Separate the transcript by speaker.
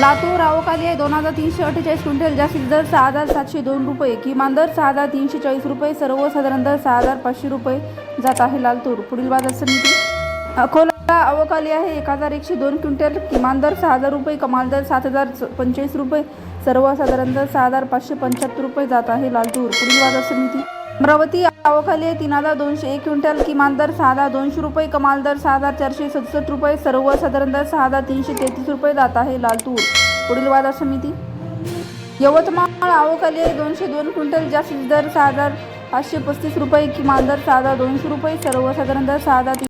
Speaker 1: लातूर अवकाली आहे. दोन हजार तीनशे अठ्ठेचाळीस क्विंटल जास्तीत दर सहा हजार सातशे दोन रुपये. किमान दर सहा हजार तीनशे चाळीस रुपये. सर्वसाधारण दर सहा हजार पाचशे रुपये जात आहे लालतूर पुढील बाजार समिती. अकोला अवकाली आहे. एक हजार एकशे दोन क्विंटल. किमान दर सहा हजार रुपये. कमाल दर सात हजार पंचेचाळीस रुपये. सर्वसाधारण दर सहा हजार पाचशे पंच्याहत्तर रुपये जात आहे लालतूर पुढील बाजार समिती. अमरावती आवखाली आहे. तीन हजार दोनशे एक क्विंटल किमान दर सहा हजार दोनशे रुपये कमाल दर सहा हजार चारशे सदुसष्ट रुपये सर्वसाधारण दर सहा हजार तीनशे तेहतीस रुपये जात आहे लालतूर पुढील बाजार समिती यवतमाळ आवखाली आहे. दोनशे दोन क्विंटल जास्तीत दर सहा हजार पाचशे पस्तीस रुपये किमान दर सहा हजार दोनशे रुपये सर्वसाधारण दर सहा हजार